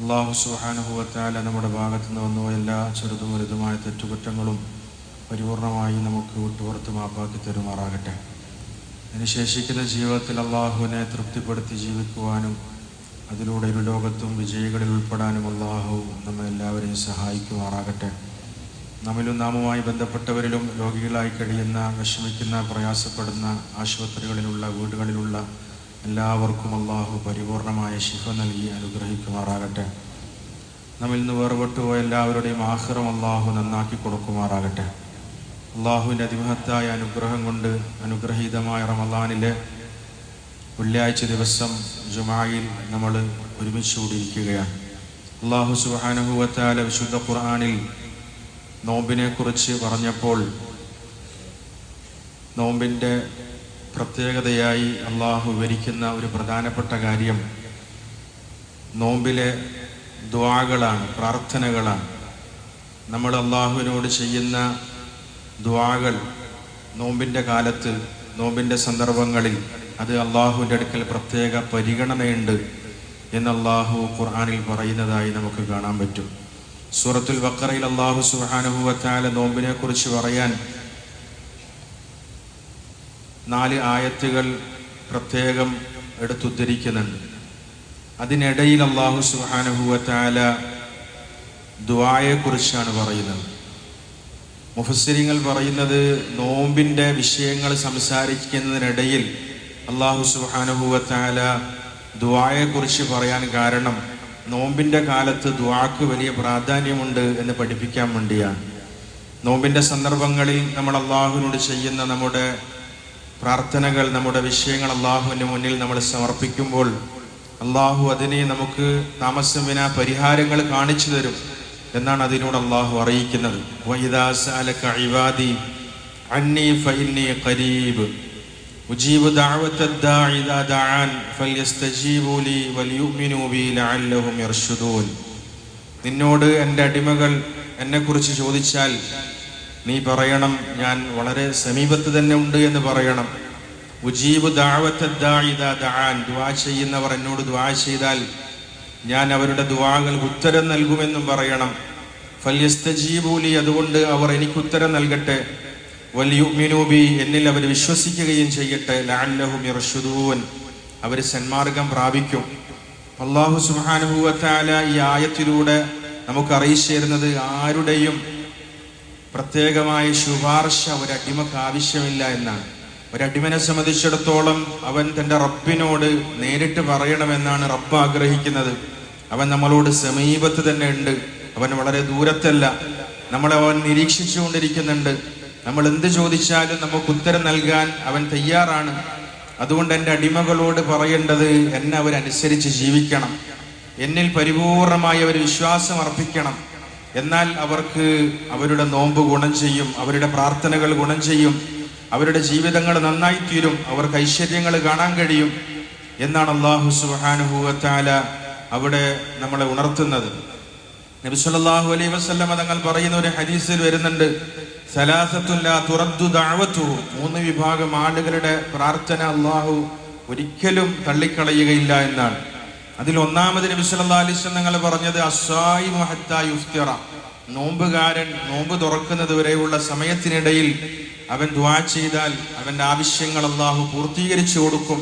അള്ളാഹു സുഹാനുഭവത്താല നമ്മുടെ ഭാഗത്തു നിന്ന് വന്നു എല്ലാ ചെറുതും വലുതുമായ തെറ്റുകുറ്റങ്ങളും പരിപൂർണമായി നമുക്ക് വിട്ടുപുറത്ത് മാപ്പാക്കി തരുമാറാകട്ടെ. അതിനുശേഷിക്കുന്ന ജീവിതത്തിൽ അള്ളാഹുവിനെ തൃപ്തിപ്പെടുത്തി ജീവിക്കുവാനും അതിലൂടെ ഒരു ലോകത്തും വിജയികളിൽ ഉൾപ്പെടാനും അള്ളാഹു നമ്മെ എല്ലാവരെയും സഹായിക്കുമാറാകട്ടെ. നമ്മിലും നാമുമായി ബന്ധപ്പെട്ടവരിലും രോഗികളായി കഴിയുന്ന വിഷമിക്കുന്ന പ്രയാസപ്പെടുന്ന ആശുപത്രികളിലുള്ള വീടുകളിലുള്ള എല്ലാവർക്കും അള്ളാഹു പരിപൂർണമായ ശിഫ നൽകി അനുഗ്രഹിക്കുമാറാകട്ടെ. നമ്മിൽ നിന്ന് വേർപെട്ടുപോയ എല്ലാവരുടെയും ആഹ്റം അള്ളാഹു നന്നാക്കി കൊടുക്കുമാറാകട്ടെ. അള്ളാഹുവിന്റെ അതിമഹത്തായ അനുഗ്രഹം കൊണ്ട് അനുഗ്രഹീതമായ റമദാനിലെ വെള്ളിയാഴ്ച ദിവസം ജുമായിൽ നമ്മൾ ഒരുമിച്ച് കൂടിയിരിക്കുകയാണ്. അള്ളാഹു സുബാനുഭവത്താല വിശുദ്ധ ഖുർആാനിൽ നോമ്പിനെ കുറിച്ച് പറഞ്ഞപ്പോൾ നോമ്പിന്റെ പ്രത്യേകതയായി അള്ളാഹു വിവരിക്കുന്ന ഒരു പ്രധാനപ്പെട്ട കാര്യം നോമ്പിലെ ദ്വാകളാണ് പ്രാർത്ഥനകളാണ്. നമ്മൾ അള്ളാഹുവിനോട് ചെയ്യുന്ന ദ്വാകൾ നോമ്പിന്റെ കാലത്ത് നോമ്പിന്റെ സന്ദർഭങ്ങളിൽ അത് അള്ളാഹുവിന്റെ അടുക്കൽ പ്രത്യേക പരിഗണനയുണ്ട് എന്ന് അള്ളാഹു ഖുർആാനിൽ പറയുന്നതായി നമുക്ക് കാണാൻ പറ്റും. സൂറത്തുൽ ബക്കറയിൽ അള്ളാഹു സുഹാനുഭവത്താല നോമ്പിനെ കുറിച്ച് പറയാൻ നാല് ആയത്തുകൾ പ്രത്യേകം എടുത്തുദ്ധരിക്കുന്നുണ്ട്. അതിനിടയിൽ അള്ളാഹു സുഹാനുഭൂവത്താല ദുവായെക്കുറിച്ചാണ് പറയുന്നത്. മുഫസ്സിരിങ്ങൾ പറയുന്നത് നോമ്പിന്റെ വിഷയങ്ങൾ സംസാരിക്കുന്നതിനിടയിൽ അള്ളാഹു സുഹാനുഭൂവത്താല ദുആയെക്കുറിച്ച് പറയാൻ കാരണം നോമ്പിന്റെ കാലത്ത് ദുവാക്ക് വലിയ പ്രാധാന്യമുണ്ട് എന്ന് പഠിപ്പിക്കാൻ വേണ്ടിയാണ്. നോമ്പിന്റെ സന്ദർഭങ്ങളിൽ നമ്മൾ അള്ളാഹുവിനോട് ചെയ്യുന്ന നമ്മുടെ പ്രാർത്ഥനകൾ നമ്മുടെ വിഷയങ്ങൾ അള്ളാഹുവിന്റെ മുന്നിൽ നമ്മൾ സമർപ്പിക്കുമ്പോൾ അള്ളാഹു അതിനെ നമുക്ക് താമസം വിന പരിഹാരങ്ങൾ കാണിച്ചു തരും എന്നാണ് അതിനോട് അള്ളാഹു അറിയിക്കുന്നത്. നിന്നോട് എന്റെ അടിമകൾ എന്നെക്കുറിച്ച് ചോദിച്ചാൽ നീ പറയണം ഞാൻ വളരെ സമീപത്ത് തന്നെ ഉണ്ട് എന്ന് പറയണം. ഉജീബ് ദുവാ ചെയ്യുന്നവർ എന്നോട് ദ്വാ ചെയ്താൽ ഞാൻ അവരുടെ ദ്വാകൾ ഉത്തരം നൽകുമെന്നും പറയണം. ഫല്യസ്തജീബൂലി അതുകൊണ്ട് അവർ എനിക്ക് ഉത്തരം നൽകട്ടെ. വലിയുമിനൂബി എന്നിൽ അവർ വിശ്വസിക്കുകയും ചെയ്യട്ടെ. ലാല്ലഹും അവർ സന്മാർഗം പ്രാപിക്കും. അള്ളാഹു സുഹാനുഭൂവത്താല ഈ ആയത്തിലൂടെ നമുക്ക് അറിയിച്ചു തരുന്നത് ആരുടെയും പ്രത്യേകമായ ശുപാർശ ഒരടിമക്ക് ആവശ്യമില്ല എന്നാണ്. ഒരടിമനെ സംബന്ധിച്ചിടത്തോളം അവൻ തന്റെ റബ്ബിനോട് നേരിട്ട് പറയണമെന്നാണ് റബ്ബ് ആഗ്രഹിക്കുന്നത്. അവൻ നമ്മളോട് സമീപത്ത് തന്നെ ഉണ്ട്. അവൻ വളരെ ദൂരത്തല്ല. നമ്മളെ അവൻ നിരീക്ഷിച്ചുകൊണ്ടിരിക്കുന്നുണ്ട്. നമ്മൾ എന്ത് ചോദിച്ചാലും നമുക്ക് ഉത്തരം നൽകാൻ അവൻ തയ്യാറാണ്. അതുകൊണ്ട് എന്റെ അടിമകളോട് പറയേണ്ടത് എന്നെ അവരനുസരിച്ച് ജീവിക്കണം. എന്നിൽ പരിപൂർണമായി അവർ വിശ്വാസം അർപ്പിക്കണം. എന്നാൽ അവർക്ക് അവരുടെ നോമ്പ് ഗുണം ചെയ്യും അവരുടെ പ്രാർത്ഥനകൾ ഗുണം ചെയ്യും അവരുടെ ജീവിതങ്ങൾ നന്നായി തീരും അവർക്ക് ഐശ്വര്യങ്ങൾ കാണാൻ കഴിയും എന്നാണ് അള്ളാഹു സുഹാനുഭൂവത്താല അവിടെ നമ്മളെ ഉണർത്തുന്നത്. നബി സല്ലല്ലാഹു അലൈഹി വസല്ലമ തങ്ങൾ പറയുന്ന ഒരു ഹദീസിൽ വരുന്നുണ്ട് സലാസത്തുല്ല തുറദ്ദു ദഅവത്തു മൂന്ന് വിഭാഗം ആളുകളുടെ പ്രാർത്ഥന അള്ളാഹു ഒരിക്കലും തള്ളിക്കളയുകയില്ല എന്നാണ്. അതിൽ ഒന്നാമത് നബി വസല്ലം തങ്ങൾ പറഞ്ഞത് അസ്സായിമു ഹത്താ യുഫ്തിറ. നോമ്പുകാരൻ നോമ്പ് തുറക്കുന്നത് വരെയുള്ള സമയത്തിനിടയിൽ അവൻ ദ്വാ ചെയ്താൽ അവന്റെ ആവശ്യങ്ങൾ അള്ളാഹു പൂർത്തീകരിച്ചു കൊടുക്കും.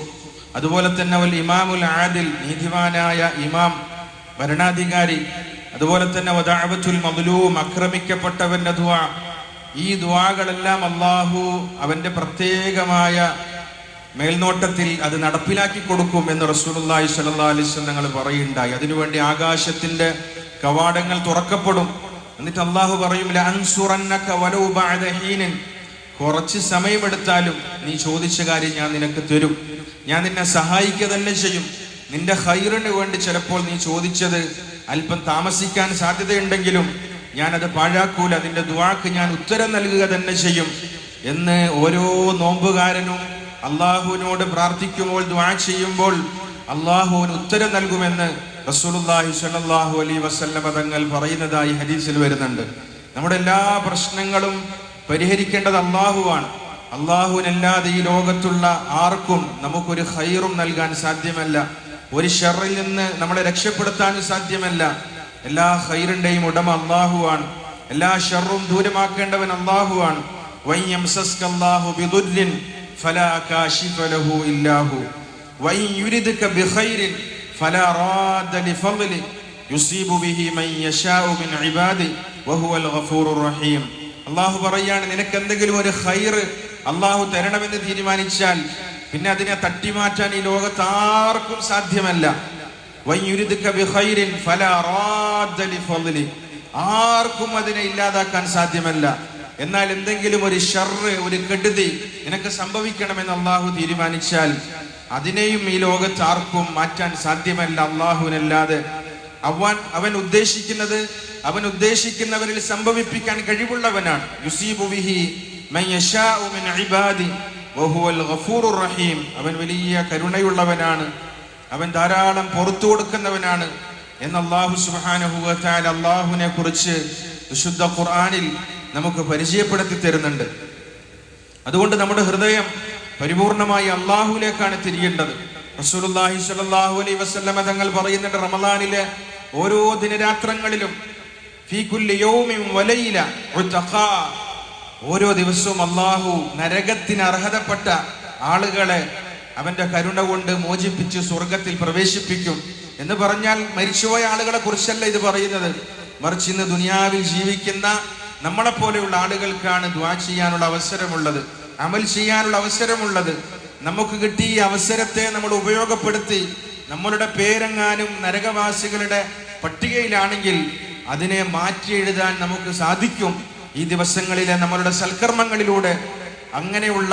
അതുപോലെ തന്നെ അവൽ ഇമാമുൽ ആദിൽ നീതിമാനായ ഇമാം ഭരണാധികാരി അതുപോലെ തന്നെ വദാവത്തുൽ മദ്ലൂം ആക്രമിക്കപ്പെട്ടവന്റെ ദ്വാ ഈ ദ്വാകളെല്ലാം അള്ളാഹു അവന്റെ പ്രത്യേകമായ മേൽനോട്ടത്തിൽ അത് നടപ്പിലാക്കി കൊടുക്കും എന്ന് റസൂലുള്ളാഹി സ്വല്ലല്ലാഹി അലൈഹി വസല്ലം ഞങ്ങൾ പറയുണ്ടായി. അതിനുവേണ്ടി ആകാശത്തിന്റെ കവാടങ്ങൾ തുറക്കപ്പെടും. എന്നിട്ട് അള്ളാഹു പറയും കുറച്ച് സമയമെടുത്താലും നീ ചോദിച്ച കാര്യം ഞാൻ നിനക്ക് തരും. ഞാൻ നിന്നെ സഹായിക്കുക തന്നെ ചെയ്യും. നിന്റെ ഹൈറിന് വേണ്ടി ചിലപ്പോൾ നീ ചോദിച്ചത് അല്പം താമസിക്കാൻ സാധ്യതയുണ്ടെങ്കിലും ഞാൻ അത് പാഴാക്കൂല. നിന്റെ ദുവാക്ക് ഞാൻ ഉത്തരം നൽകുക തന്നെ ചെയ്യും. എന്ന് ഓരോ നോമ്പുകാരനും അള്ളാഹുവിനോട് പ്രാർത്ഥിക്കുമ്പോൾ ദ്വാ ചെയ്യുമ്പോൾ അള്ളാഹുവിന് ഉത്തരം നൽകുമെന്ന് റസൂലുള്ളാഹി സ്വല്ലല്ലാഹു അലൈഹി വസല്ലമ തങ്ങൾ പറയുന്നതായി ഹദീസിൽ വരുന്നുണ്ട്. നമ്മുടെ എല്ലാ പ്രശ്നങ്ങളും പരിഹരിക്കേണ്ടത് അള്ളാഹുവാണ്. അള്ളാഹുവിനല്ലാതെ ഈ ലോകത്തുള്ള ആർക്കും നമുക്കൊരു ഹൈറും നൽകാൻ സാധ്യമല്ല. ഒരു ഷെറിൽ നിന്ന് നമ്മളെ രക്ഷപ്പെടുത്താൻ സാധ്യമല്ല. എല്ലാ ഹൈറിന്റെയും ഉടമ അള്ളാഹുവാണ്. എല്ലാ ഷെറും ദൂരമാക്കേണ്ടവൻ അള്ളാഹുവാണ്. വൈ യംസസ്ക അല്ലാഹു ബിദുർരിൻ ഫലാ കാശിഫ ലഹു ഇല്ലാഹു. വൈ യുരിദ്ക ബിഖൈരിൻ ഫലാ റാദ ലിഫളലി യുസീബു ബിഹി മൻ യശാഉ മിൻ ഇബാദി വഹുവൽ ഗഫൂറുർ റഹീം. അള്ളാഹു പറയാണ് നിനക്ക് എന്തെങ്കിലും ഒരു ഹൈർ അള്ളാഹു തരണമെന്ന് തീരുമാനിച്ചാൽ പിന്നെ അതിനെ തട്ടിമാറ്റാൻ ഈ ലോകത്ത് ആർക്കും സാധ്യമല്ല. ആർക്കും അതിനെ ഇല്ലാതാക്കാൻ സാധ്യമല്ല. എന്നാൽ എന്തെങ്കിലും ഒരു ഷർറ് ഒരു കെടുതി നിനക്ക് സംഭവിക്കണമെന്ന് അള്ളാഹു തീരുമാനിച്ചാൽ അതിനെയും ഈ ലോകത്ത് ആർക്കും മാറ്റാൻ സാധ്യമല്ല. അള്ളാഹുവിനല്ലാതെ അവൻ അവൻ ഉദ്ദേശിക്കുന്നത് അവൻ ഉദ്ദേശിക്കുന്നവരിൽ സംഭവിപ്പിക്കാൻ കഴിവുള്ളവനാണ്. റഹീം. അവൻ വലിയ കരുണയുള്ളവനാണ്. അവൻ ധാരാളം പുറത്തു കൊടുക്കുന്നവനാണ്. എന്ന് അള്ളാഹു തആല അള്ളാഹുവിനെ കുറിച്ച് വിശുദ്ധ ഖുർആനിൽ നമുക്ക് പരിചയപ്പെടുത്തി തരുന്നുണ്ട്. അതുകൊണ്ട് നമ്മുടെ ഹൃദയം പരിപൂർണമായി അള്ളാഹുലേക്കാണ് തിരിയേണ്ടത്. റസൂലുള്ളാഹി സ്വല്ലല്ലാഹു അലൈഹി വസല്ലമ തങ്ങൾ പറയുന്നുണ്ട് റമദാനിലെ ഓരോ ദിനരാത്രങ്ങളിലും ഫീ കുല്ലി യൗമിൻ വലൈല ഉതഖാ ഓരോ ദിവസവും അള്ളാഹു നരകത്തിന് അർഹതപ്പെട്ട ആളുകളെ അവന്റെ കരുണ കൊണ്ട് മോചിപ്പിച്ച് സ്വർഗത്തിൽ പ്രവേശിപ്പിക്കും എന്ന് പറഞ്ഞാൽ മരിച്ചുപോയ ആളുകളെ കുറിച്ചല്ല ഇത് പറയുന്നത്. മറിച്ച് ഇന്ന് ദുനിയാവിൽ ജീവിക്കുന്ന നമ്മളെ പോലെയുള്ള ആളുകൾക്കാണ് ദ്വാ ചെയ്യാനുള്ള അവസരമുള്ളത് അമൽ ചെയ്യാനുള്ള അവസരമുള്ളത്. നമുക്ക് കിട്ടിയ അവസരത്തെ നമ്മൾ ഉപയോഗപ്പെടുത്തി നമ്മളുടെ പേരെങ്ങാനും നരകവാസികളുടെ പട്ടികയിലാണെങ്കിൽ അതിനെ മാറ്റി എഴുതാൻ നമുക്ക് സാധിക്കും. ഈ ദിവസങ്ങളിലെ നമ്മളുടെ സൽക്കർമ്മങ്ങളിലൂടെ അങ്ങനെയുള്ള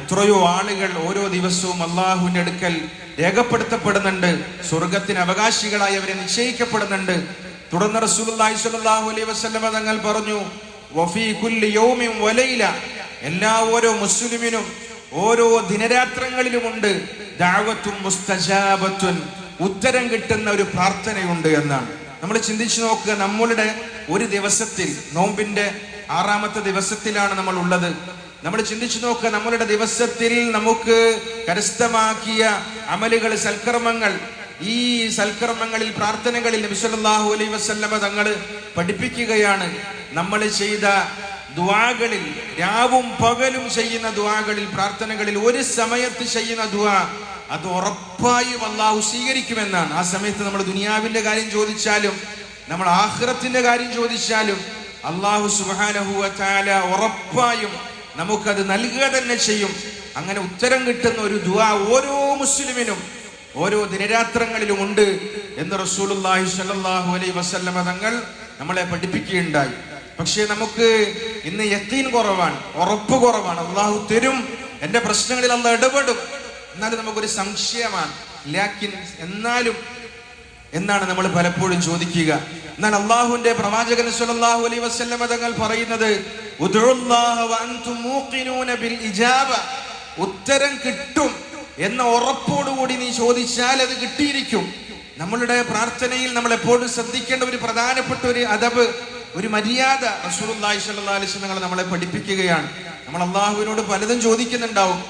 എത്രയോ ആളുകൾ ഓരോ ദിവസവും അള്ളാഹുവിന്റെ അടുക്കൽ രേഖപ്പെടുത്തപ്പെടുന്നുണ്ട് സ്വർഗത്തിന് അവകാശികളായി അവരെ നിശ്ചയിക്കപ്പെടുന്നുണ്ട്. തുടർന്ന് സ്വല്ലല്ലാഹു അലൈഹി വസല്ലമ തങ്ങൾ പറഞ്ഞു എല്ലാ ഓരോ മുസ്ലിമിനും ഓരോ ദിനരാത്രങ്ങളിലുമുണ്ട്. ദാവത്തും മുസ്തജാബത്തുൻ. ഉത്തരം കിട്ടുന്ന ഒരു പ്രാർത്ഥനയുണ്ട് എന്നാണ്. നമ്മൾ ചിന്തിച്ചു നോക്കുക നമ്മളുടെ ഒരു ദിവസത്തിൽ നോമ്പിന്റെ ആറാമത്തെ ദിവസത്തിലാണ് നമ്മൾ ഉള്ളത്. നമ്മൾ ചിന്തിച്ചു നോക്കുക നമ്മളുടെ ദിവസത്തിൽ നമുക്ക് കരസ്ഥമാക്കിയ അമലുകൾ സൽക്കർമ്മങ്ങൾ ഈ സൽക്കർമ്മങ്ങളിൽ പ്രാർത്ഥനകളിൽ നബിസ്വല്ലാഹു അലൈ വസല്ലമ തങ്ങൾ പഠിപ്പിക്കുകയാണ്. നമ്മൾ ചെയ്ത ദുആകളിൽ രാവും പകലും ചെയ്യുന്ന ദുആകളിൽ പ്രാർത്ഥനകളിൽ ഒരു സമയത്ത് ചെയ്യുന്ന ദുആ അത് ഉറപ്പായും അള്ളാഹു സ്വീകരിക്കുമെന്നാണ്. ആ സമയത്ത് നമ്മൾ ദുനിയാവിന്റെ കാര്യം ചോദിച്ചാലും നമ്മൾ ആഹ്റത്തിന്റെ കാര്യം ചോദിച്ചാലും അള്ളാഹു തആല ഉറപ്പായും നമുക്കത് നൽകുക തന്നെ ചെയ്യും. അങ്ങനെ ഉത്തരം കിട്ടുന്ന ഒരു ദുആ ഓരോ മുസ്ലിമിനും ഓരോ ദിനരാത്രങ്ങളിലും ഉണ്ട് എന്ന് റസൂലുള്ളാഹി സ്വല്ലല്ലാഹു അലൈഹി വസല്ലമ തങ്ങൾ നമ്മളെ പഠിപ്പിക്കുകയുണ്ടായി. പക്ഷേ നമുക്ക് ഇന്ന് യക്കീൻ കുറവാണ് ഉറപ്പ് കുറവാണ്. അള്ളാഹു തരും എന്റെ പ്രശ്നങ്ങളിൽ അള്ള ഇടപെടും. എന്നാലും നമുക്കൊരു സംശയമാണ് ലാക്കിൻ എന്നാലും എന്നാണ് നമ്മൾ പലപ്പോഴും ചോദിക്കുക. എന്നാൽ അള്ളാഹുവിന്റെ പ്രവാചകൻ സ്വല്ലല്ലാഹു അലൈഹി വസല്ലമ തങ്ങൾ പറയുന്നത് മൂഖിനൂന ബിൽ ഇജാബ. ഉത്തരം കിട്ടും എന്ന ഉറപ്പോടുകൂടി നീ ചോദിച്ചാൽ അത് കിട്ടിയിരിക്കും. നമ്മളുടെ പ്രാർത്ഥനയിൽ നമ്മൾ എപ്പോഴും ശ്രദ്ധിക്കേണ്ട ഒരു പ്രധാനപ്പെട്ട ഒരു അദബ് ഒരു മര്യാദ റസൂലുള്ളാഹി സ്വല്ലല്ലാഹി അലൈഹി വസല്ലം നമ്മളെ പഠിപ്പിക്കുകയാണ്. നമ്മൾ അള്ളാഹുവിനോട് പലതും ചോദിക്കുന്നുണ്ടാവും.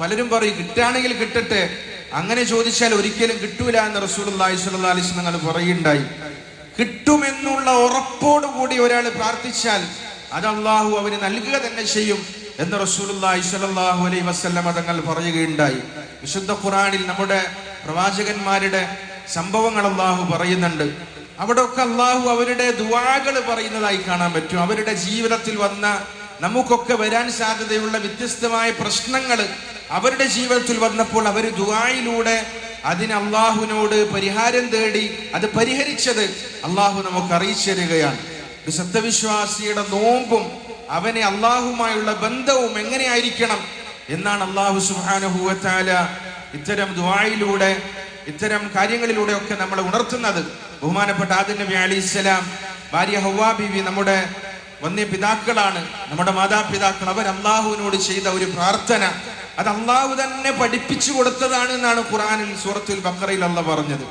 പലരും പറയും കിട്ടുകയാണെങ്കിൽ കിട്ടട്ടെ. അങ്ങനെ ചോദിച്ചാൽ ഒരിക്കലും കിട്ടൂല എന്ന് റസൂലുള്ളാഹി സ്വല്ലല്ലാഹി അലൈഹി വസല്ലം പറയുണ്ടായി. കിട്ടുമെന്നുള്ള ഉറപ്പോടുകൂടി ഒരാൾ പ്രാർത്ഥിച്ചാൽ അത് അള്ളാഹു അവന് നൽകുക തന്നെ ചെയ്യും എന്ന് റസൂലുള്ളാഹി സ്വല്ലല്ലാഹു അലൈഹി വസല്ലം തങ്ങൾ പറയുകയുണ്ടായി. വിശുദ്ധ ഖുറാനിൽ നമ്മുടെ പ്രവാചകന്മാരുടെ സംഭവങ്ങൾ അള്ളാഹു പറയുന്നുണ്ട്. അവിടെ ഒക്കെ അള്ളാഹു അവരുടെ ദുവാകൾ പറയുന്നതായി കാണാൻ പറ്റും. അവരുടെ ജീവിതത്തിൽ വന്ന നമുക്കൊക്കെ വരാൻ സാധ്യതയുള്ള വ്യത്യസ്തമായ പ്രശ്നങ്ങൾ അവരുടെ ജീവിതത്തിൽ വന്നപ്പോൾ അവർ ദുവായിലൂടെ അതിന് അള്ളാഹുവിനോട് പരിഹാരം തേടി അത് പരിഹരിച്ചത് അള്ളാഹു നമുക്ക് അറിയിച്ചു തരികയാണ്. ഒരു സത്യവിശ്വാസിയുടെ നോമ്പും അവനെ അള്ളാഹുമായുള്ള ബന്ധവും എങ്ങനെയായിരിക്കണം? എന്നാണ് അള്ളാഹു സുഹാനുഭൂവത്താല ഇത്തരം ദുബായിലൂടെ ഇത്തരം കാര്യങ്ങളിലൂടെ ഒക്കെ നമ്മളെ ഉണർത്തുന്നത്. ബഹുമാനപ്പെട്ട ആദി നബി അലി ഇസ്ലാം ഭാര്യ ഹൗവാ ബിവി നമ്മുടെ വന്യ പിതാക്കളാണ്. നമ്മുടെ മാതാപിതാക്കൾ അവർ അള്ളാഹുവിനോട് ചെയ്ത ഒരു പ്രാർത്ഥന. അത് അള്ളാഹു തന്നെ പഠിപ്പിച്ചു കൊടുത്തതാണ് എന്നാണ് ഖുറാനിൽ സൂറത്തുൽ ബക്കറയിൽ അള്ള പറഞ്ഞത്.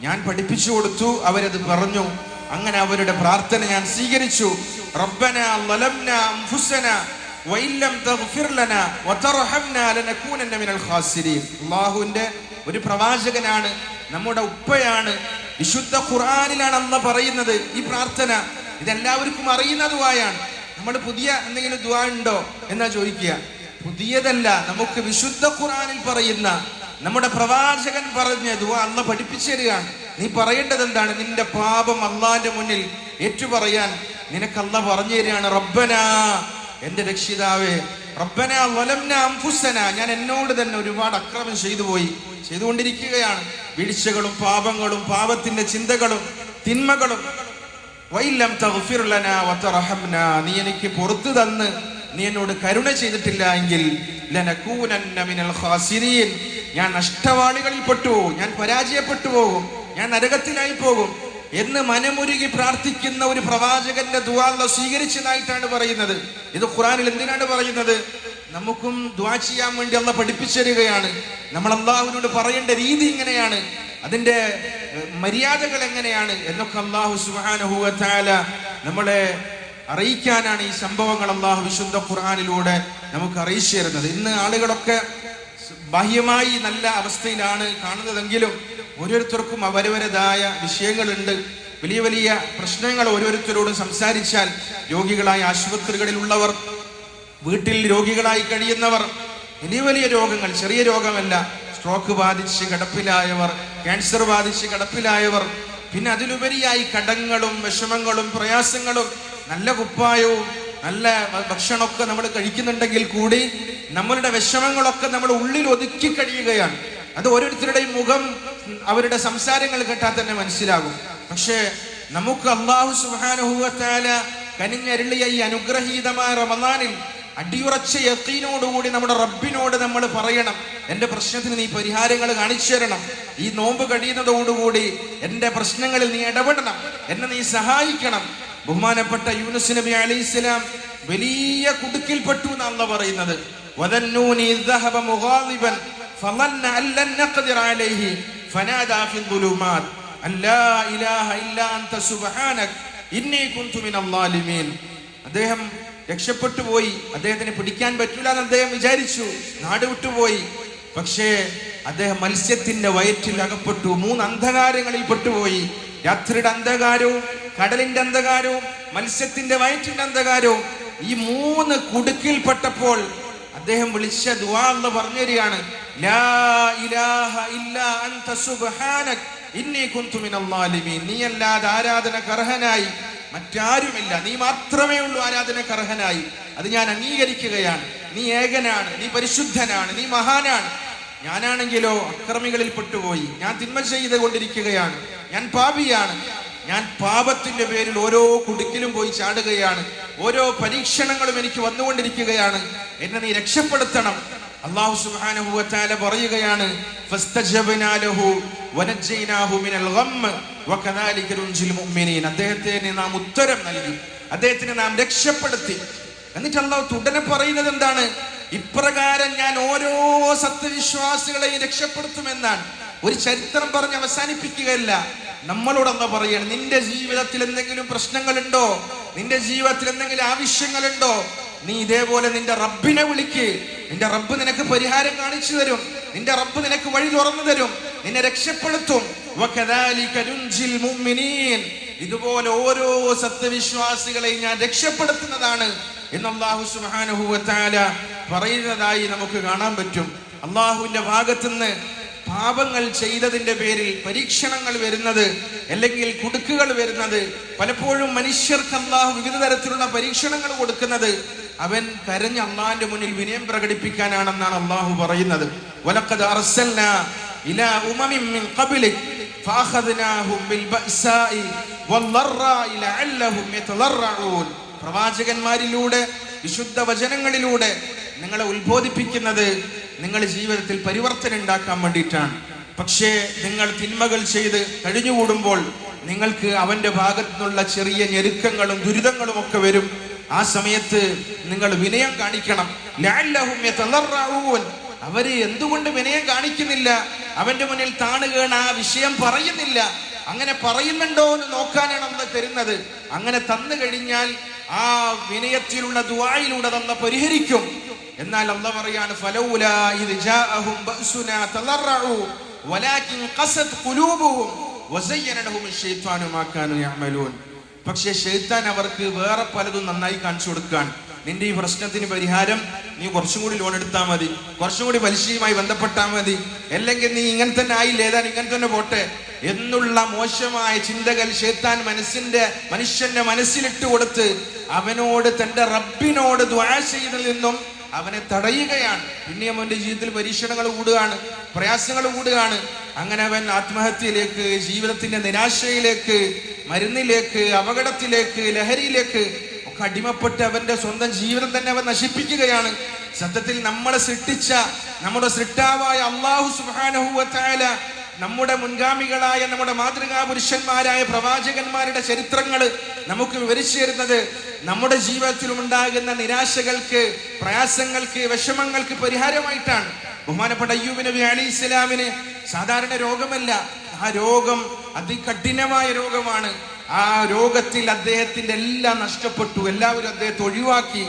ഞാൻ പഠിപ്പിച്ചു കൊടുത്തു അവരത് പറഞ്ഞു. അങ്ങനെ അവരുടെ പ്രാർത്ഥന ഞാൻ സ്വീകരിച്ചു. റബ്ബന അല്ലാഹുവിന്റെ ഒരു പ്രവാചകനാണ് നമ്മുടെ ഉപ്പയാണ്. വിശുദ്ധ ഖുറാനിലാണ് അല്ല പറയുന്നത് ഈ പ്രാർത്ഥന. ഇതെല്ലാവർക്കും അറിയുന്നതുമായാണ്. നമ്മൾ പുതിയ എന്തെങ്കിലും ദുവാ ഉണ്ടോ എന്നാ ചോദിക്കുക. പുതിയതല്ല നമുക്ക് വിശുദ്ധ ഖുർആനിൽ പറയുന്ന നമ്മുടെ പ്രവാചകൻ പറഞ്ഞ ദുവ അന്ന് പഠിപ്പിച്ചു തരികയാണ്. നീ പറയേണ്ടത് എന്താണ്? നിന്റെ പാപം അള്ളാന്റെ മുന്നിൽ ഏറ്റുപറയാൻ നിനക്ക് അല്ല പറഞ്ഞു തരികയാണ്. റബ്ബനാ എന്റെ രക്ഷിതാവേ റബ്ബന വലംന അംഫുസന ഞാൻ എന്നോട് തന്നെ ഒരുപാട് അക്രമം ചെയ്തു പോയി. ചെയ്തുകൊണ്ടിരിക്കുകയാണ്. വീഴ്ചകളും പാപങ്ങളും പാപത്തിന്റെ ചിന്തകളും തിന്മകളും. വൈലം തഗ്ഫിർ ലനാ വതർഹംന നീ എനിക്ക് പുറത്തു തന്ന് നീ എന്നോട് കരുണ ചെയ്തിട്ടില്ല എങ്കിൽ മിനൽ ഖാസിരീൻ. ഞാൻ നഷ്ടവാളികളിൽ പെട്ടു ഞാൻ പരാജയപ്പെട്ടു പോകും. ഞാൻ നരകത്തിലായി പോകും. എന്ന് മനമുരുകി പ്രാർത്ഥിക്കുന്ന ഒരു പ്രവാചകന്റെ അല്ലാഹ് സ്വീകരിച്ചതായിട്ടാണ് പറയുന്നത്. ഇത് ഖുറാനിൽ എന്തിനാണ് പറയുന്നത്? നമുക്കും ദ്വാ ചെയ്യാൻ വേണ്ടി അള്ള പഠിപ്പിച്ചു തരികയാണ് നമ്മൾ അള്ളാഹുവിനോട് പറയേണ്ട രീതി ഇങ്ങനെയാണ്. അതിന്റെ മര്യാദകൾ എങ്ങനെയാണ് എന്നൊക്കെ അള്ളാഹു തആല നമ്മളെ അറിയിക്കാനാണ് ഈ സംഭവങ്ങൾ അള്ളാഹു വിശുദ്ധ ഖുർആാനിലൂടെ നമുക്ക് അറിയിച്ചു തരുന്നത്. ഇന്ന് ആളുകളൊക്കെ ബാഹ്യമായി നല്ല അവസ്ഥയിലാണ് കാണുന്നതെങ്കിലും ഓരോരുത്തർക്കും അവരവരതായ വിഷയങ്ങളുണ്ട്. വലിയ വലിയ പ്രശ്നങ്ങൾ ഓരോരുത്തരോടും സംസാരിച്ചാൽ രോഗികളായ ആശുപത്രികളിലുള്ളവർ വീട്ടിൽ രോഗികളായി കഴിയുന്നവർ വലിയ വലിയ രോഗങ്ങൾ ചെറിയ രോഗമല്ല സ്ട്രോക്ക് ബാധിച്ച് കിടപ്പിലായവർ ക്യാൻസർ ബാധിച്ച് കിടപ്പിലായവർ പിന്നെ അതിലുപരിയായി കടങ്ങളും വിഷമങ്ങളും പ്രയാസങ്ങളും നല്ല കുപ്പായവും നല്ല ഭക്ഷണമൊക്കെ നമ്മൾ കഴിക്കുന്നുണ്ടെങ്കിൽ കൂടി നമ്മളുടെ വിഷമങ്ങളൊക്കെ നമ്മൾ ഉള്ളിൽ ഒതുക്കി കഴിയുകയാണ്. അത് ഓരോരുത്തരുടെയും മുഖം അവരുടെ സംസാരങ്ങൾ കേട്ടാൽ തന്നെ മനസ്സിലാകും. പക്ഷേ നമുക്ക് അള്ളാഹു സുഹാനുഹൂത്താല കനിഞ്ഞരുളിയ ഈ അനുഗ്രഹീതമായ റമദാനിൽ അടിയുറച്ച യക്കീനോടുകൂടി നമ്മുടെ റബ്ബിനോട് നമ്മൾ പറയണം. എന്റെ പ്രശ്നത്തിന് നീ പരിഹാരങ്ങൾ കാണിച്ചു തരണം. ഈ നോമ്പ് കഴിയുന്നതോടുകൂടി എന്റെ പ്രശ്നങ്ങളിൽ നീ ഇടപെടണം. എന്നെ നീ സഹായിക്കണം. ബഹുമാനപ്പെട്ട യൂനുസ് നബി അലി ഇസ്ലാം വലിയ കുടുക്കിൽപ്പെട്ടു എന്നാണ് പറയുന്നത്. وذنوني إذ ذهب مغاضبا فظن أن لن نقدر عليه فنادى في الظلمات أن لا إله إلا أنت سبحانك إني كنت من الظالمين അദ്ദേഹം രക്ഷപ്പെട്ടു പോയി അദ്ദേഹത്തിന് പിടിക്കാൻ പറ്റൂല എന്ന് അദ്ദേഹം വിചാരിച്ചു നാട് വിട്ടുപോയി പക്ഷേ അദ്ദേഹം മത്സ്യത്തിന്റെ വയറ്റിൽ അകപ്പെട്ടു മൂന്ന് അന്ധകാരങ്ങളിൽ പെട്ടുപോയി രാത്രിയുടെ അന്ധകാരവും കടലിന്റെ അന്ധകാരവും മത്സ്യത്തിന്റെ വയറ്റിന്റെ അന്ധകാരവും ഈ മൂന്ന് കുടുക്കിൽപ്പെട്ടപ്പോൾ അദ്ദേഹം വിളിച്ച ദുആ എന്ന് പറഞ്ഞു തരികയാണ് ലാ ഇലാഹ ഇല്ലാ അൻത സുബ്ഹാനക ഇന്നി കുന്തു മിനൽ ളാലിമീൻ നീ അല്ലാതെ ആരാധനക്ക് അർഹനായി മറ്റാരുമില്ല. നീ മാത്രമേ ഉള്ളൂ ആരാധന കർഹനായി അത് ഞാൻ അംഗീകരിക്കുകയാണ്. നീ ഏകനാണ് നീ പരിശുദ്ധനാണ് നീ മഹാനാണ്. ഞാനാണെങ്കിലോ അക്രമികളിൽ പെട്ടുപോയി ഞാൻ തിന്മ ചെയ്ത് കൊണ്ടിരിക്കുകയാണ് ഞാൻ പാപിയാണ്. ഞാൻ പാപത്തിന്റെ പേരിൽ ഓരോ കുടുക്കിലും പോയി ചാടുകയാണ്. ഓരോ പരീക്ഷണങ്ങളും എനിക്ക് വന്നുകൊണ്ടിരിക്കുകയാണ്. എന്നെ നീ രക്ഷപ്പെടുത്തണം. അള്ളാഹു തആല പറയുകയാണ് അദ്ദേഹത്തിന് നാം ഉത്തരം നൽകി. അദ്ദേഹത്തിന് നാം രക്ഷപ്പെടുത്തി. എന്നിട്ട് അള്ളാഹു തുടരെ പറയുന്നത് എന്താണ്? ഇപ്രകാരം ഞാൻ ഓരോ സത്യവിശ്വാസികളെയും രക്ഷപ്പെടുത്തുമെന്നാണ്. ഒരു ചരിത്രം പറഞ്ഞ് അവസാനിപ്പിക്കുകയല്ല. നമ്മളോടൊന്ന് പറയണം. നിന്റെ ജീവിതത്തിൽ എന്തെങ്കിലും പ്രശ്നങ്ങളുണ്ടോ? നിന്റെ ജീവിതത്തിൽ എന്തെങ്കിലും ആവശ്യങ്ങളുണ്ടോ? നീ ഇതേപോലെ നിന്റെ റബ്ബിനെ വിളിക്ക്. നിന്റെ റബ്ബ് നിനക്ക് പരിഹാരം കാണിച്ചു തരും. നിന്റെ റബ്ബ് നിനക്ക് വഴി തുറന്നു തരും. നിന്നെ രക്ഷപ്പെടുത്തും. ഇതുപോലെ ഓരോ സത്യവിശ്വാസികളെയും ഞാൻ രക്ഷപ്പെടുത്തുന്നതാണ് എന്ന് അള്ളാഹു തആല പറയുന്നതായി നമുക്ക് കാണാൻ പറ്റും. അള്ളാഹുവിന്റെ ഭാഗത്തുനിന്ന് പാപങ്ങൾ ചെയ്തതിന്റെ പേരിൽ പരീക്ഷണങ്ങൾ വരുന്നത് അല്ലെങ്കിൽ കുടുക്കുകൾ വരുന്നത്. പലപ്പോഴും മനുഷ്യർക്ക് അള്ളാഹു വിവിധ തരത്തിലുള്ള പരീക്ഷണങ്ങൾ കൊടുക്കുന്നത് അവൻ കരഞ്ഞ് അള്ളാഹിന്റെ മുന്നിൽ വിനയം പ്രകടിപ്പിക്കാനാണെന്നാണ് അള്ളാഹു പറയുന്നത്. പ്രവാചകന്മാരിലൂടെ വിശുദ്ധ വചനങ്ങളിലൂടെ നിങ്ങളെ ഉത്ബോധിപ്പിക്കുന്നത് നിങ്ങൾ ജീവിതത്തിൽ പരിവർത്തനം ഉണ്ടാക്കാൻ വേണ്ടിയിട്ടാണ്. പക്ഷേ നിങ്ങൾ തിന്മകൾ ചെയ്ത് കഴിഞ്ഞുകൂടുമ്പോൾ നിങ്ങൾക്ക് അവന്റെ ഭാഗത്തു നിന്നുള്ള ചെറിയ ഞെരുക്കങ്ങളും ദുരിതങ്ങളും ഒക്കെ വരും. ആ സമയത്ത് നിങ്ങൾ വിനയം കാണിക്കണം. അവർ എന്തുകൊണ്ട് വിനയം കാണിക്കുന്നില്ല? അവന്റെ മുന്നിൽ താണുകയാണ് ആ വിഷയം പറയുന്നില്ല. അങ്ങനെ പറയുന്നുണ്ടോ എന്ന് നോക്കാനാണ് അന്ന് തരുന്നത്. അങ്ങനെ തന്നു കഴിഞ്ഞാൽ ആ വിനയത്തിലുള്ള ദുവായിലൂടെ തന്നെ പരിഹരിക്കും. എന്നാൽ അല്ല പറയാണ് പക്ഷേ ഷെയ്ത്താൻ അവർക്ക് വേറെ പലതും നന്നായി കാണിച്ചു കൊടുക്കാൻ. നിന്റെ ഈ പ്രശ്നത്തിന് പരിഹാരം നീ കുറച്ചും കൂടി ലോൺ എടുത്താൽ മതി. കുറച്ചും കൂടി പലിശയുമായി ബന്ധപ്പെട്ടാൽ മതി. അല്ലെങ്കിൽ നീ ഇങ്ങനെ തന്നെ ആയില്ല? ഏതാണ് ഇങ്ങനെ തന്നെ പോട്ടെ? എന്നുള്ള മോശമായ ചിന്തകൾ ഷെയ്ത്താൻ മനസ്സിന്റെ മനുഷ്യന്റെ മനസ്സിലിട്ട് കൊടുത്ത് അവനോട് തന്റെ റബ്ബിനോട് ദ്വാ ചെയ്തതിൽ നിന്നും അവനെ തടയുകയാണ്. പിന്നെ അവന്റെ ജീവിതത്തിൽ പരീക്ഷണങ്ങൾ കൂടുകയാണ് പ്രയാസങ്ങൾ കൂടുകയാണ്. അങ്ങനെ അവൻ ആത്മഹത്യയിലേക്ക് ജീവിതത്തിന്റെ നിരാശയിലേക്ക് മരുന്നിലേക്ക് അപകടത്തിലേക്ക് ലഹരിയിലേക്ക് ഒക്കെ അടിമപ്പെട്ട് അവന്റെ സ്വന്തം ജീവിതം തന്നെ അവൻ നശിപ്പിക്കുകയാണ്. സത്യത്തിൽ നമ്മളെ സൃഷ്ടിച്ച നമ്മുടെ സൃഷ്ടാവായ അള്ളാഹു സുബാനഹുവത്തായ നമ്മുടെ മുൻഗാമികളായ നമ്മുടെ മാതൃകാ പുരുഷന്മാരായ പ്രവാചകന്മാരുടെ ചരിത്രങ്ങൾ നമുക്ക് വിവരിച്ചു തരുന്നത് നമ്മുടെ ജീവിതത്തിൽ ഉണ്ടാകുന്ന നിരാശകൾക്ക് പ്രയാസങ്ങൾക്ക് വിഷമങ്ങൾക്ക് പരിഹാരമായിട്ടാണ്. ബഹുമാനപ്പെട്ട അയ്യൂബ് നബി അലി ഇസ്ലാമിന് സാധാരണ രോഗമല്ല. ആ രോഗം അതികഠിനമായ രോഗമാണ്. ആ രോഗത്തിൽ അദ്ദേഹത്തിന്റെ എല്ലാം നഷ്ടപ്പെട്ടു. എല്ലാവരും അദ്ദേഹത്തെ ഒഴിവാക്കി.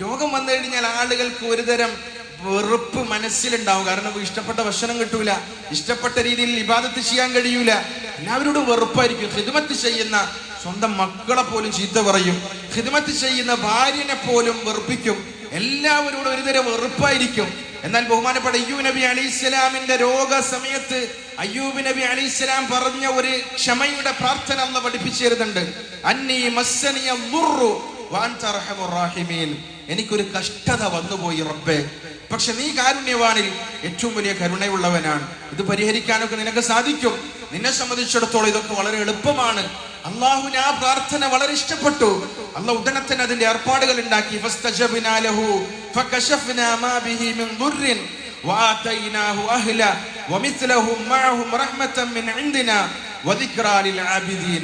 രോഗം വന്നു കഴിഞ്ഞാൽ ആളുകൾക്ക് ഒരുതരം വെറുപ്പ് മനസ്സിലുണ്ടാവും. കാരണം ഇഷ്ടപ്പെട്ട ഭക്ഷണം കിട്ടൂല. ഇഷ്ടപ്പെട്ട രീതിയിൽ ഇബാദത്ത് ചെയ്യാൻ കഴിയൂല. എല്ലാവരോടും വെറുപ്പായിരിക്കും. ഹിദ്മത്ത് ചെയ്യുന്ന സ്വന്തം മക്കളെ പോലും ചീത്ത പറയും. ഹിദ്മത്ത് ചെയ്യുന്ന ഭാര്യനെ പോലും വെറുപ്പിക്കും. എല്ലാവരോടും ഒരുതരം വെറുപ്പായിരിക്കും. എന്നാൽ ബഹുമാനപ്പെട്ട അയ്യൂബ് നബി അലി ഇസ്ലാമിന്റെ രോഗ സമയത്ത് അയ്യൂബ് നബി അലി ഇസ്ലാം പറഞ്ഞ ഒരു ക്ഷമയുടെ പ്രാർത്ഥന അന്ന് പഠിപ്പിച്ചിരുന്നുണ്ട് അന്നീ മസ്സനിയ. എനിക്കൊരു കഷ്ടത വന്നുപോയി റബ്ബേ. പക്ഷെ നീ കാരുണ്യവാനിൽ ഏറ്റവും വലിയ കരുണയുള്ളവനാണ്. ഇത് പരിഹരിക്കാനൊക്കെ നിനക്ക് സാധിക്കും. നിന്നെ സംബന്ധിച്ചിടത്തോളം ഇതൊക്കെ വളരെ എളുപ്പമാണ്. അള്ളാഹു ആ പ്രാർത്ഥന വളരെ ഇഷ്ടപ്പെട്ടു. അല്ല ഉടനെ തന്നെ അതിന്റെ ഏർപ്പാടുകൾ ഉണ്ടാക്കി.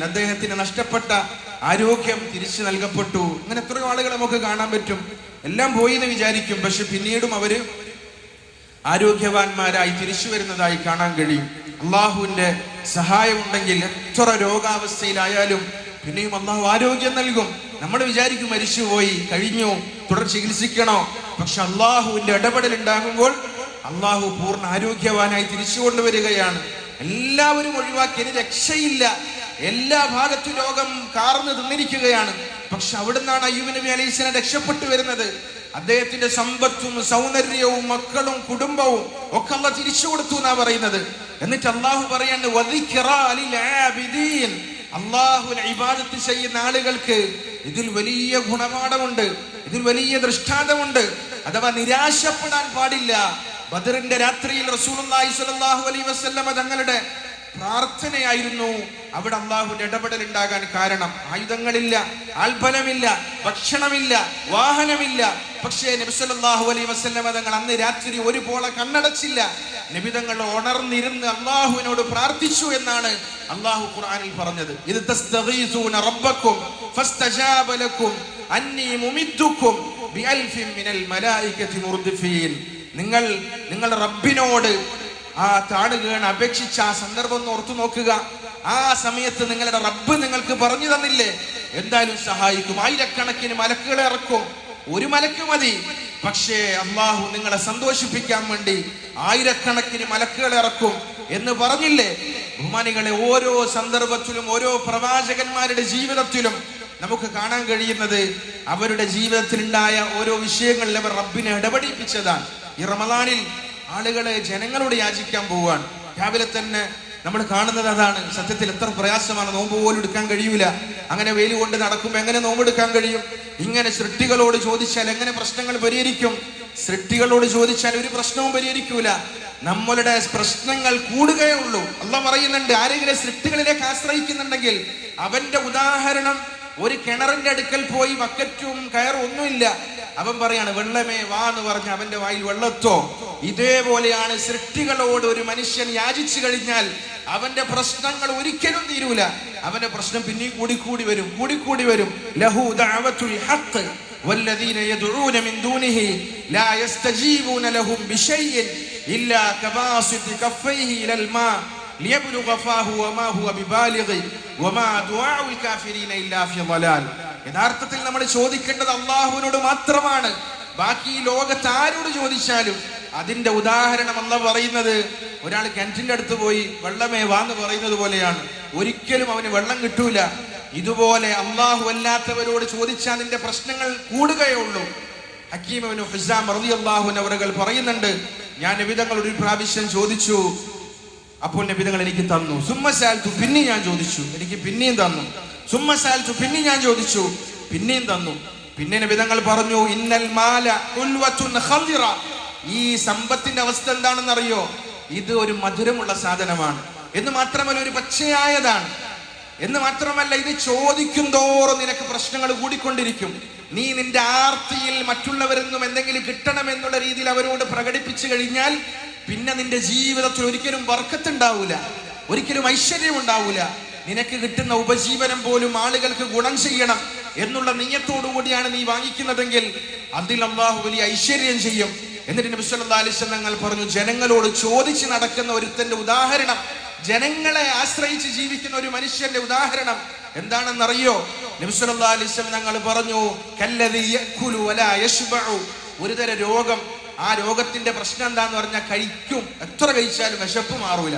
അദ്ദേഹത്തിന് നഷ്ടപ്പെട്ട ആരോഗ്യം തിരിച്ചു നൽകപ്പെട്ടു. അങ്ങനെ എത്രയോ ആളുകളെ നമുക്ക് കാണാൻ പറ്റും. എല്ലാം പോയി എന്ന് വിചാരിക്കും. പക്ഷെ പിന്നീടും അവർ ആരോഗ്യവാന്മാരായി തിരിച്ചു വരുന്നതായി കാണാൻ കഴിയും. അള്ളാഹുവിന്റെ സഹായം ഉണ്ടെങ്കിൽ എത്ര രോഗാവസ്ഥയിലായാലും പിന്നെയും അള്ളാഹു ആരോഗ്യം നൽകും. നമ്മൾ വിചാരിക്കും മരിച്ചു പോയി കഴിഞ്ഞു തുടർ ചികിത്സിക്കണോ? പക്ഷെ അള്ളാഹുവിന്റെ ഇടപെടൽ ഉണ്ടാകുമ്പോൾ അള്ളാഹു പൂർണ ആരോഗ്യവാനായി തിരിച്ചു കൊണ്ടുവരികയാണ്. എല്ലാവരും ഒഴിവാക്കി രക്ഷയില്ല. എല്ലാ ഭാഗത്തും രോഗം കാർന്ന് തിന്നിരിക്കുകയാണ് പക്ഷെ അവിടുന്നാണ് അയ്യൂബ് നബി അലൈഹി സ്വലാം രക്ഷപ്പെട്ടു വരുന്നത്. അദ്ദേഹത്തിന്റെ സമ്പത്തും സൗന്ദര്യവും മക്കളും കുടുംബവും ഒക്കെ അള്ള തിരിച്ചു കൊടുത്തു എന്നാ പറയുന്നത്. എന്നിട്ട് അള്ളാഹു പറയാണ് അള്ളാഹു ലിൽ ആബിദീൻ." ഇബാദത്ത് ചെയ്യുന്ന ആളുകൾക്ക് ഇതിൽ വലിയ ഗുണപാഠമുണ്ട് ഇതിൽ വലിയ ദൃഷ്ടാന്തമുണ്ട്. അഥവാ നിരാശപ്പെടാൻ പാടില്ല. ബദറിന്റെ രാത്രിയിൽ റസൂലുള്ളാഹി സ്വല്ലല്ലാഹു അലൈഹി വസല്ലമ തങ്ങളുടെ പ്രാർത്ഥനയായിരുന്നു. അവിടെ അള്ളാഹുവിന്റെ ഇടപെടൽ ഉണ്ടാകാൻ കാരണം ആയുധങ്ങളില്ല ആൽബലമില്ല ഭക്ഷണമില്ല വാഹനമില്ല. പക്ഷേ നബിസല്ലാഹു അലൈ വസല്ലമ തങ്ങൾ അന്ന് രാത്രി ഒരു പോള കണ്ണടച്ചില്ല. നബിതങ്ങൾ ഉണർന്നിരുന്ന് അള്ളാഹുവിനോട് പ്രാർത്ഥിച്ചു എന്നാണ് അള്ളാഹു ഖുർആനിൽ പറഞ്ഞത്. ഇത് റബ്ബക്കും ഫസ്തജാബ അന്നി മിനൽ നിങ്ങൾ നിങ്ങൾ റബ്ബിനോട് ആ താടുകയാണ് അപേക്ഷിച്ച ആ സന്ദർഭം ഒന്ന് ഓർത്തു നോക്കുക. ആ സമയത്ത് നിങ്ങളുടെ റബ്ബ് നിങ്ങൾക്ക് പറഞ്ഞു തന്നില്ലേ? എന്തായാലും സഹായിക്കും. ആയിരക്കണക്കിന് മലക്കുകളെ ഇറക്കും. ഒരു മലക്ക് മതി. പക്ഷേ അള്ളാഹു നിങ്ങളെ സന്തോഷിപ്പിക്കാൻ വേണ്ടി ആയിരക്കണക്കിന് മലക്കുകളെ ഇറക്കും എന്ന് പറഞ്ഞില്ലേ? ബഹുമാനികളെ ഓരോ സന്ദർഭത്തിലും ഓരോ പ്രവാചകന്മാരുടെ ജീവിതത്തിലും നമുക്ക് കാണാൻ കഴിയുന്നത് അവരുടെ ജീവിതത്തിലുണ്ടായ ഓരോ വിഷയങ്ങളിൽ അവർ റബ്ബിനെ ഇടപെടിപ്പിച്ചതാണ്. ഈ റമദാനിൽ ആളുകളെ ജനങ്ങളോട് യാചിക്കാൻ പോവുകയാണ്. രാവിലെ തന്നെ നമ്മൾ കാണുന്നത് അതാണ്. സത്യത്തിൽ എത്ര പ്രയാസമാണ്. നോമ്പ് പോലും എടുക്കാൻ കഴിയൂല. അങ്ങനെ വെയിൽ കൊണ്ട് നടക്കുമ്പോൾ എങ്ങനെ നോമ്പെടുക്കാൻ കഴിയും? ഇങ്ങനെ സൃഷ്ടികളോട് ചോദിച്ചാൽ എങ്ങനെ പ്രശ്നങ്ങൾ പരിഹരിക്കും? സൃഷ്ടികളോട് ചോദിച്ചാൽ ഒരു പ്രശ്നവും പരിഹരിക്കൂല. നമ്മളുടെ പ്രശ്നങ്ങൾ കൂടുകയേ ഉള്ളൂ. അല്ല പറയുന്നുണ്ട് ആരെങ്കിലും സൃഷ്ടികളിലേക്ക് ആശ്രയിക്കുന്നുണ്ടെങ്കിൽ അവന്റെ ഉദാഹരണം ഒരു കിണറിന്റെ അടുക്കൽ പോയി ബക്കറ്റും കയറും ഒന്നുമില്ല. അവൻ പറയാണ് വെള്ളമേ വാ എന്ന് പറഞ്ഞ് അവന്റെ വായിൽ വെള്ളത്തോ ഇതേപോലെയാണ് സൃഷ്ടികളോട് ഒരു മനുഷ്യൻ യാചിച്ചു കഴിഞ്ഞാൽ അവന്റെ പ്രശ്നങ്ങൾ ഒരിക്കലും തീരൂല അവന്റെ പ്രശ്നം പിന്നെയും കൂടിക്കൂടി വരും കൂടിക്കൂടി വരും ലഹു ദഅവത്തുൽ ഹഖ് والذين يدعون من دونه لا يستجيبون لهم بشيء إلا كباسط كفيه إلى الماء ليبلغ فاه وما هو ببالغ وما دعاء الكافرين إلا في ضلال യഥാർത്ഥത്തിൽ നമ്മൾ ചോദിക്കേണ്ടത് അള്ളാഹുവിനോട് മാത്രമാണ്. ബാക്കി ഈ ലോകത്ത് ആരോട് ചോദിച്ചാലും അതിന്റെ ഉദാഹരണം അല്ല പറയുന്നത് ഒരാൾ കിണറ്റിന്റെ അടുത്ത് പോയി വെള്ളമേ വാന്ന് പറയുന്നത് പോലെയാണ്. ഒരിക്കലും അവന് വെള്ളം കിട്ടൂല. ഇതുപോലെ അള്ളാഹു അല്ലാത്തവരോട് ചോദിച്ചാൽ നിന്റെ പ്രശ്നങ്ങൾ കൂടുകയേ ഉള്ളൂ ഫിസാം ഹിസാം റളിയല്ലാഹു അവരുകൾ പറയുന്നുണ്ട് ഞാൻ നബിതങ്ങളോട് ഒരു പ്രാവശ്യം ചോദിച്ചു. അപ്പോൾ നബിതങ്ങൾ എനിക്ക് തന്നു. സുമ്മസാൽത്തു പിന്നെ ഞാൻ ചോദിച്ചു. എനിക്ക് പിന്നെയും തന്നു. സുമ്മ സാൽത്തു പിന്നെ ഞാൻ ചോദിച്ചു പിന്നെയും തന്നു. പിന്നെ നബിതങ്ങൾ പറഞ്ഞു ഇന്നൽ മാല ഈ സമ്പത്തിന്റെ അവസ്ഥ എന്താണെന്ന് അറിയോ ഇത് ഒരു മധുരമുള്ള സാധനമാണ്. എന്ന് മാത്രമല്ല ഒരു പച്ചയായതാണ്. എന്ന് മാത്രമല്ല ഇത് ചോദിക്കും തോറും നിനക്ക് പ്രശ്നങ്ങൾ കൂടിക്കൊണ്ടിരിക്കും. നീ നിന്റെ ആർത്തിയിൽ മറ്റുള്ളവരെന്നും എന്തെങ്കിലും കിട്ടണം എന്നുള്ള രീതിയിൽ അവരോട് പ്രകടിപ്പിച്ചു കഴിഞ്ഞാൽ പിന്നെ നിന്റെ ജീവിതത്തിൽ ഒരിക്കലും വർക്കത്തുണ്ടാവൂല. ഒരിക്കലും ഐശ്വര്യം ഉണ്ടാവൂല നിനക്ക് കിട്ടുന്ന ഉപജീവനം പോലും ആളുകൾക്ക് ഗുണം ചെയ്യണം എന്നുള്ള നീയത്തോടു കൂടിയാണ് നീ വാങ്ങിക്കുന്നതെങ്കിൽ അതിൽ അള്ളാഹു വലിയ ഐശ്വര്യം ചെയ്യും. എന്നിട്ട് നബി സല്ലല്ലാഹു അലൈഹി തങ്ങൾ പറഞ്ഞു ജനങ്ങളോട് ചോദിച്ച് നടക്കുന്ന ഒരുത്തന്റെ ഉദാഹരണം ജനങ്ങളെ ആശ്രയിച്ച് ജീവിക്കുന്ന ഒരു മനുഷ്യന്റെ ഉദാഹരണം എന്താണെന്നറിയോ? നബി സല്ലല്ലാഹു അലൈഹി തങ്ങൾ പറഞ്ഞു കല്ലദി യഅ്കുലു വലാ യശ്ബഉ. ഒരു തരം രോഗം. ആ രോഗത്തിന്റെ പ്രശ്നം എന്താന്ന് പറഞ്ഞാൽ കഴിക്കും. എത്ര കഴിച്ചാലും വിശപ്പ് മാറൂല.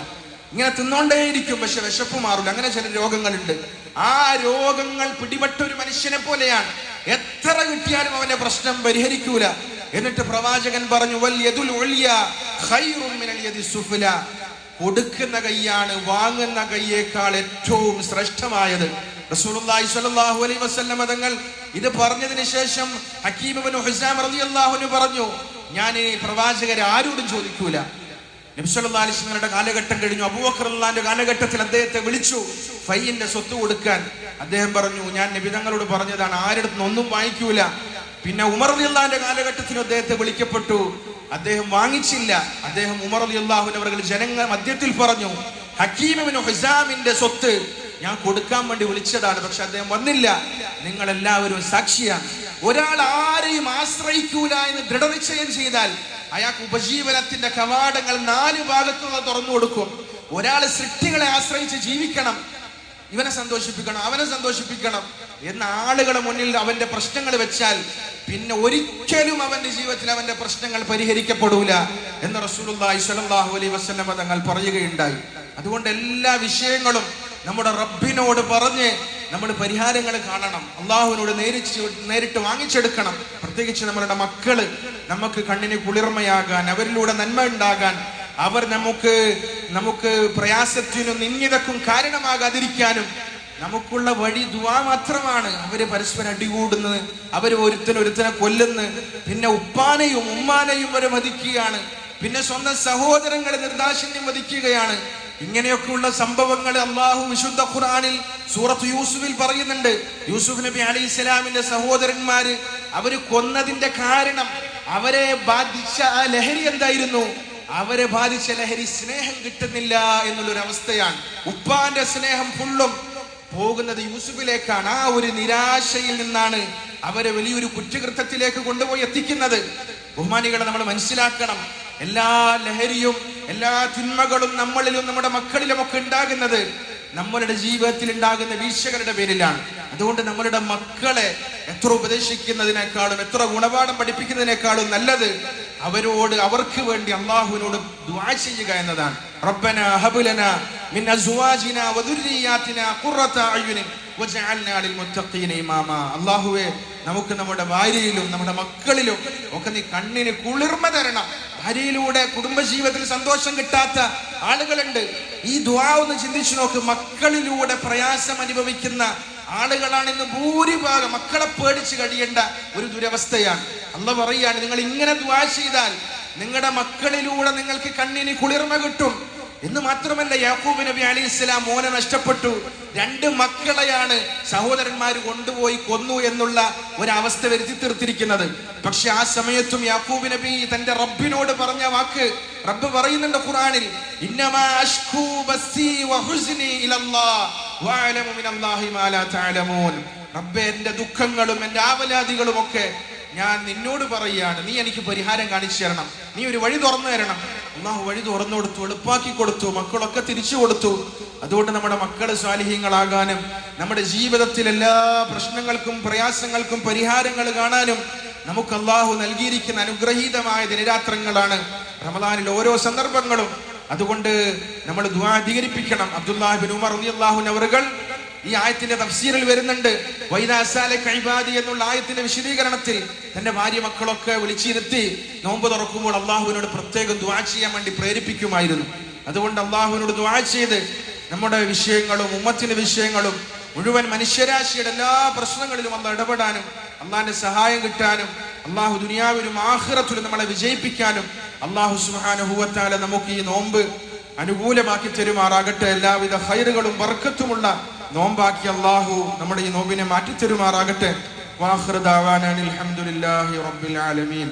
ഇങ്ങനെ തിന്നോണ്ടേയിരിക്കും പക്ഷെ വിശപ്പ് മാറില്ല അങ്ങനെ ചില രോഗങ്ങളുണ്ട്. ആ രോഗങ്ങൾ പിടിപെട്ട ഒരു മനുഷ്യനെ പോലെയാണ്. എത്ര കിട്ടിയാലും അവന്റെ പ്രശ്നം പരിഹരിക്കൂല. എന്നിട്ട് പ്രവാചകൻ പറഞ്ഞു സുഫ്ല. കൊടുക്കുന്ന കൈയാണ് വാങ്ങുന്ന കൈയേക്കാൾ ഏറ്റവും ശ്രേഷ്ഠമായത്. തങ്ങൾ ഇത് പറഞ്ഞതിന് ശേഷം ഹക്കീം ഇബ്നു പറഞ്ഞു ഞാൻ പ്രവാചകരെ ആരോടും ചോദിക്കൂല. നബി സല്ലല്ലാഹു അലൈഹി വസല്ലമയുടെ കാലഘട്ടം കഴിഞ്ഞു. അബൂബക്കർ റളിയല്ലാഹുവിന്റെ കാലഘട്ടത്തിൽ അദ്ദേഹത്തെ വിളിച്ചു. ഫൈന്റെ സ്വത്ത് കൊടുക്കാൻ. അദ്ദേഹം പറഞ്ഞു ഞാൻ നബി തങ്ങളോട് പറഞ്ഞതാണ് ആരുടെ ഒന്നും വാങ്ങിക്കൂല. പിന്നെ ഉമർ റളിയല്ലാഹുവിന്റെ കാലഘട്ടത്തിൽ അദ്ദേഹത്തെ വിളിക്കപ്പെട്ടു. അദ്ദേഹം വാങ്ങിച്ചില്ല. അദ്ദേഹം ഉമർ റളിയല്ലാഹു അവർ ജനങ്ങൾ മധ്യത്തിൽ പറഞ്ഞു ഹക്കീമിന് ഹിസാമിന്റെ സ്വത്ത് ഞാൻ കൊടുക്കാൻ വേണ്ടി വിളിച്ചതാണ് പക്ഷെ അദ്ദേഹം വന്നില്ല. നിങ്ങൾ എല്ലാവരും സാക്ഷിയാണ്. ഒരാൾ ആരെയും ആശ്രയിക്കൂല എന്ന് ദൃഢനിശ്ചയം ചെയ്താൽ അയാൾക്ക് ഉപജീവനത്തിന്റെ കവാടങ്ങൾ നാല് ഭാഗത്തുള്ള തുറന്നു കൊടുക്കും. ഒരാൾ സൃഷ്ടികളെ ആശ്രയിച്ച് ജീവിക്കണം. ഇവനെ സന്തോഷിപ്പിക്കണം അവനെ സന്തോഷിപ്പിക്കണം എന്ന ആളുകളെ മുന്നിൽ അവന്റെ പ്രശ്നങ്ങൾ വെച്ചാൽ പിന്നെ ഒരിക്കലും അവന്റെ ജീവിതത്തിൽ അവന്റെ പ്രശ്നങ്ങൾ പരിഹരിക്കപ്പെടൂല എന്ന് റസൂലുള്ളാഹി സ്വല്ലല്ലാഹു അലൈഹി വസല്ലം തങ്ങൾ പറയുകയുണ്ടായി. അതുകൊണ്ട് എല്ലാ വിഷയങ്ങളും നമ്മുടെ റബ്ബിനോട് പറഞ്ഞ് നമ്മൾ പരിഹാരങ്ങൾ കാണണം. അള്ളാഹുവിനോട് നേരിച്ച് നേരിട്ട് വാങ്ങിച്ചെടുക്കണം. പ്രത്യേകിച്ച് നമ്മളുടെ മക്കൾ നമുക്ക് കണ്ണിന് കുളിർമയാകാൻ അവരിലൂടെ നന്മ ഉണ്ടാകാൻ അവർ നമുക്ക് നമുക്ക് പ്രയാസത്തിനും നിന്നിതക്കും കാരണമാകാതിരിക്കാനും നമുക്കുള്ള വഴി ദുവാ മാത്രമാണ്. അവർ പരസ്പരം അടികൂടുന്നത് അവർ ഒരുത്തൻ ഒരുത്തനെ കൊല്ലുന്നു പിന്നെ ഉപ്പാനെയും ഉമ്മാനെയും വരെ മതിക്കുകയാണ് പിന്നെ സ്വന്തം സഹോദരങ്ങളെ നിർദാക്ഷിണ്യം വധിക്കുകയാണ്. ഇങ്ങനെയൊക്കെയുള്ള സംഭവങ്ങൾ അള്ളാഹു വിശുദ്ധ ഖുർആനിൽ സൂറത്ത് യൂസുഫിൽ പറയുന്നുണ്ട്. യൂസുഫ് നബി അലി ഇസ്ലാമിന്റെ സഹോദരന്മാര് അവർ കൊന്നതിന്റെ കാരണം അവരെ ബാധിച്ച ആ ലഹരി എന്തായിരുന്നു? അവരെ ബാധിച്ച ലഹരി സ്നേഹം കിട്ടുന്നില്ല എന്നുള്ളൊരു അവസ്ഥയാണ് ഉപ്പാന്റെ സ്നേഹം ഫുള്ളും പോകുന്നത് യൂസുഫിലേക്കാണ്. ആ ഒരു നിരാശയിൽ നിന്നാണ് അവരെ വലിയൊരു കുറ്റകൃത്യത്തിലേക്ക് കൊണ്ടുപോയി എത്തിക്കുന്നത്. ബഹുമാനികളെ നമ്മൾ മനസ്സിലാക്കണം. എല്ലാ ലഹരിയും എല്ലാ തിന്മകളും നമ്മളിലും നമ്മുടെ മക്കളിലും ഒക്കെ ഉണ്ടാകുന്നത് നമ്മളുടെ ജീവിതത്തിൽ ഉണ്ടാകുന്ന വീഴ്ചകളുടെ പേരിലാണ്. അതുകൊണ്ട് നമ്മളുടെ മക്കളെ എത്ര ഉപദേശിക്കുന്നതിനേക്കാളും എത്ര ഗുണപാഠം പഠിപ്പിക്കുന്നതിനേക്കാളും നല്ലത് അവരോട് അവർക്ക് വേണ്ടി അള്ളാഹുവിനോട് ദുആ ചെയ്യുക എന്നതാണ്. റബ്ബന ഹബുലന മിൻ അസ്വാജിന വദുർരിയാതിന ഖുറത അയുനിൻ വജഅൽനാ ലിൽമുത്തഖീന ഇമാമ. അല്ലാഹുവേ നമുക്ക് നമ്മുടെ ഭാര്യയിലും നമ്മുടെ മക്കളിലും ഒക്കെ നീ കണ്ണിന് കുളിർമ തരണം. ഭാര്യയിലൂടെ കുടുംബജീവിതത്തിൽ സന്തോഷം കിട്ടാത്ത ആളുകളുണ്ട്. ഈ ദ്വാ ഒന്ന് ചിന്തിച്ചു നോക്ക്. മക്കളിലൂടെ പ്രയാസം അനുഭവിക്കുന്ന ആളുകളാണ് ഇന്ന് ഭൂരിഭാഗം. മക്കളെ പേടിച്ച് കഴിയേണ്ട ഒരു ദുരവസ്ഥയാണ്. അന്ന് പറയാണ് നിങ്ങൾ ഇങ്ങനെ ദ്വാ ചെയ്താൽ നിങ്ങളുടെ മക്കളിലൂടെ നിങ്ങൾക്ക് കണ്ണിന് കുളിർമ കിട്ടും. എന്ന് മാത്രമല്ല യാക്കൂബ് നബി അലി ഇസ്ലാം മോനെ നഷ്ടപ്പെട്ടു. രണ്ട് മക്കളെയാണ് സഹോദരന്മാർ കൊണ്ടുപോയി കൊന്നു എന്നുള്ള ഒരവസ്ഥ വരുത്തി തീർത്തിരിക്കുന്നത്. പക്ഷെ ആ സമയത്തും യാക്കൂബ് നബി തന്റെ റബ്ബിനോട് പറഞ്ഞ വാക്ക് റബ്ബ് പറയുന്നുണ്ട് ഖുറാനിൽ റബ്ബേ എന്റെ ദുഃഖങ്ങളും എന്റെ ആവലാദികളും ഒക്കെ ഞാൻ നിന്നോട് പറയുകയാണ് നീ എനിക്ക് പരിഹാരം കാണിച്ചു തരണം. നീ ഒരു വഴി തുറന്നു തരണം. അള്ളാഹു വഴി തുറന്നു കൊടുത്തു എളുപ്പാക്കി കൊടുത്തു മക്കളൊക്കെ തിരിച്ചു കൊടുത്തു. അതുകൊണ്ട് നമ്മുടെ മക്കൾ സ്വാലിഹ്യങ്ങളാകാനും നമ്മുടെ ജീവിതത്തിൽ എല്ലാ പ്രശ്നങ്ങൾക്കും പ്രയാസങ്ങൾക്കും പരിഹാരങ്ങൾ കാണാനും നമുക്ക് അള്ളാഹു നൽകിയിരിക്കുന്ന അനുഗ്രഹീതമായ ദിനരാത്രങ്ങളാണ് റമദാനിൽ ഓരോ സന്ദർഭങ്ങളും. അതുകൊണ്ട് നമ്മൾ ദുആ അധികരിപ്പിക്കണം. അബ്ദുല്ലാഹിബിൻ ഉമർ റളിയല്ലാഹു അവറുകൾ ഈ ആയത്തിന്റെ തഫ്സീറിൽ വരുന്നുണ്ട്. വൈദാസാലെ കൈബാദി എന്നുള്ള ആയത്തിന്റെ വിശദീകരണത്തിൽ തന്റെ ഭാര്യ മക്കളൊക്കെ വിളിച്ചിരുത്തി നോമ്പ് തുറക്കുമ്പോൾ അള്ളാഹുവിനോട് പ്രത്യേകം ദ്വാ ചെയ്യാൻ വേണ്ടി പ്രേരിപ്പിക്കുമായിരുന്നു. അതുകൊണ്ട് അള്ളാഹുവിനോട് ദ്വാ ചെയ്ത് നമ്മുടെ വിഷയങ്ങളും ഉമ്മത്തിന്റെ വിഷയങ്ങളും മുഴുവൻ മനുഷ്യരാശിയുടെ എല്ലാ പ്രശ്നങ്ങളിലും അന്ന് ഇടപെടാനും അള്ളാഹിന്റെ സഹായം കിട്ടാനും അള്ളാഹു ദുനിയാവിലും ആഹ്റത്തിലും നമ്മളെ വിജയിപ്പിക്കാനും അള്ളാഹു സുഹാനുഭൂവത്താലെ നമുക്ക് ഈ നോമ്പ് അനുകൂലമാക്കി തരുമാറാകട്ടെ. എല്ലാവിധ ഹൈറുകളും വർക്കത്തുമുള്ള നോമ്പാക്കി അള്ളാഹു നമ്മുടെ ഈ നോമ്പിനെ മാറ്റിത്തരുമാറാകട്ടെ. വാഹൃദാവാനിൽ അലഹമുല്ലാഹി റബ്ബിൽ ആലമീൻ.